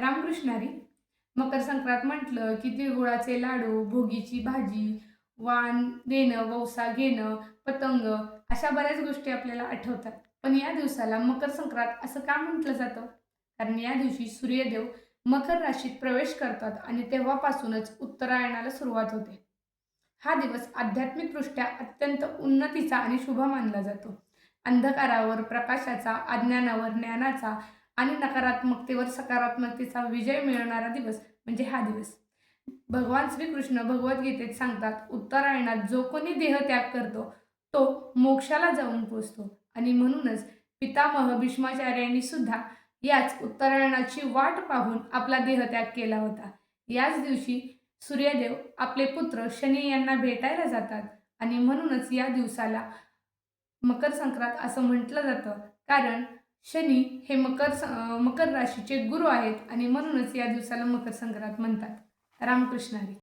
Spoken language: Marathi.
रामकृष्णारी. मकर संक्रांत म्हटलं की तिळगुळाचे लाडू भोगीची भाजी वाण देणं वौसा घेणं पतंग अशा बऱ्याच गोष्टी आपल्याला आठवतात. पण या दिवसाला मकर संक्रांत असं का म्हटलं जातं? कारण या दिवशी सूर्यदेव मकर राशीत प्रवेश करतात आणि तेव्हापासूनच उत्तरायणाला सुरुवात होते. हा दिवस आध्यात्मिकदृष्ट्या अत्यंत उन्नतीचा आणि शुभ मानला जातो. अंधकारावर प्रकाशाचा अज्ञानावर ज्ञानाचा आणि नकारात्मकतेवर सकारात्मकतेचा विजय मिळवणारा दिवस म्हणजे हा दिवस. भगवान श्रीकृष्ण भगवद्गीतेत सांगतात उत्तरायणात जो कोणी देहत्याग करतो तो मोक्षाला जाऊन पोचतो. आणि म्हणूनच पितामह भीष्माचार्यांनी सुद्धा याच उत्तरायणाची वाट पाहून आपला देहत्याग केला होता. याच दिवशी सूर्यदेव आपले पुत्र शनी यांना भेटायला जातात आणि म्हणूनच या दिवसाला मकर संक्रांत असं म्हटलं जातं. कारण शनी हे मकर मकर राशीचे गुरु आहेत आणि म्हणूनच या दिवसाला मकर संक्रांत म्हणतात. रामकृष्ण हरी.